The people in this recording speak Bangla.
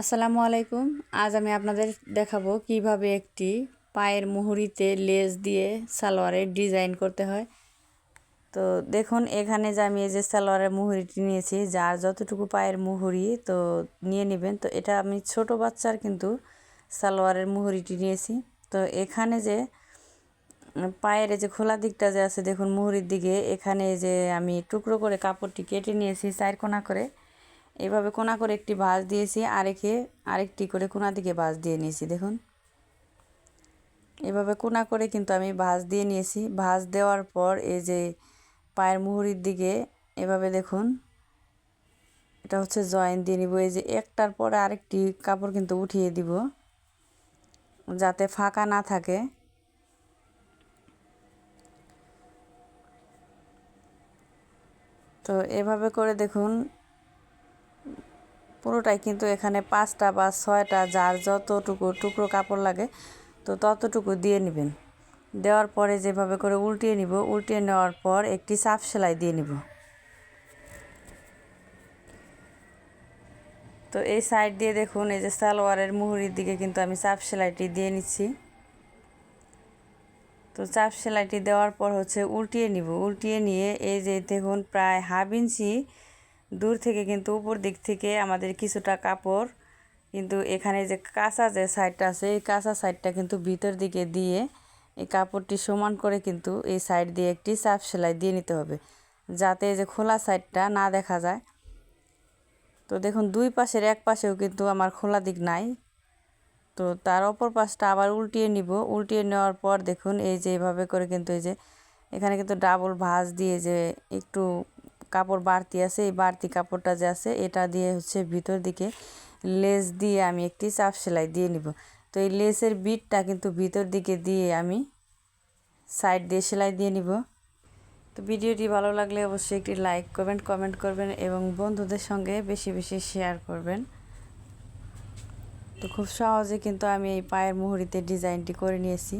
আসসালামু আলাইকুম। আজ আমি আপনাদের দেখাবো কীভাবে একটি পায়ের মুহুরিতে লেস দিয়ে সালোয়ারের ডিজাইন করতে হয়। তো দেখুন, এখানে যে আমি এই যে সালোয়ারের মুহুরিটি নিয়েছি, যার যতটুকু পায়ের মুহুরি, তো নিয়ে নেবেন। তো এটা আমি ছোট বাচ্চার কিন্তু সালোয়ারের মুহুরিটি নিয়েছি। তো এখানে যে পায়ের যে খোলা দিকটা যে আছে, দেখুন মুহুরির দিকে, এখানে যে আমি টুকরো করে কাপড়টি কেটে নিয়েছি চার কোনা করে। এভাবে কোনা করে একটি ভাঁজ দিয়েছি, আরেকে, আরেকটি করে কোনা দিকে ভাঁজ দিয়ে নিয়েছি, দেখুন। এভাবে কোনা করে কিন্তু আমি ভাঁজ দিয়ে নিয়েছি। ভাঁজ দেওয়ার পর এই যে পায়ের মুহুরির দিকে এভাবে দেখুন, এটা হচ্ছে জয়েন দিয়ে নিব। এই যে একটার পরে আরেকটি কাপড় কিন্তু উঠিয়ে দিব, যাতে ফাঁকা না থাকে। তো এভাবে করে দেখুন পুরোটাই কিন্তু এখানে পাঁচটা বা ছয়টা যার যতটুকু টুকরো কাপড় লাগে, তো ততটুকু দিয়ে নেবেন। দেওয়ার পরে যেভাবে করে উল্টিয়ে নিব, উল্টিয়ে নেওয়ার পর একটি সাফ সেলাই দিয়ে নিব। তো এই সাইড দিয়ে দেখুন, এই যে সালোয়ারের মুহুরির দিকে কিন্তু আমি চাপ সেলাইটি দিয়ে নিচ্ছি। তো চাপ সেলাইটি দেওয়ার পর হচ্ছে উল্টিয়ে নিব। উল্টিয়ে নিয়ে এই যে দেখুন, প্রায় হাফ ইঞ্চি দূর থেকে কিন্তু উপর দিক থেকে আমাদের কিছুটা কাপড় কিন্তু এখানে যে কাঁচা যে সাইডটা আছে, এই কাঁচা সাইডটা কিন্তু ভিতর দিকে দিয়ে এই কাপড়টি সমান করে কিন্তু এই সাইড দিয়ে একটি চাপ সেলাই দিয়ে নিতে হবে যাতে যে খোলা সাইডটা না দেখা যায়। তো দেখুন, দুই পাশের এক পাশেও কিন্তু আমার খোলা দিক নাই। তো তার অপর পাশটা আবার উল্টিয়ে নিব। উল্টিয়ে নেওয়ার পর দেখুন, এই যে এভাবে করে কিন্তু এই যে এখানে কিন্তু ডাবল ভাঁজ দিয়ে যে একটু কাপড় বাড়তি আছে, এই বাড়তি কাপড়টা যে আছে, এটা দিয়ে হচ্ছে ভিতর দিকে লেস দিয়ে আমি একটি চাপ সেলাই দিয়ে নিব। তো এই লেসের বিটটা কিন্তু ভিতর দিকে দিয়ে আমি সাইড দিয়ে সেলাই দিয়ে নিব। তো ভিডিওটি ভালো লাগলে অবশ্যই একটি লাইক করবেন, কমেন্ট করবেন এবং বন্ধুদের সঙ্গে বেশি বেশি শেয়ার করবেন। তো খুব সহজে কিন্তু আমি এই পায়ের মুহুরিতে ডিজাইনটি করে নিয়েছি।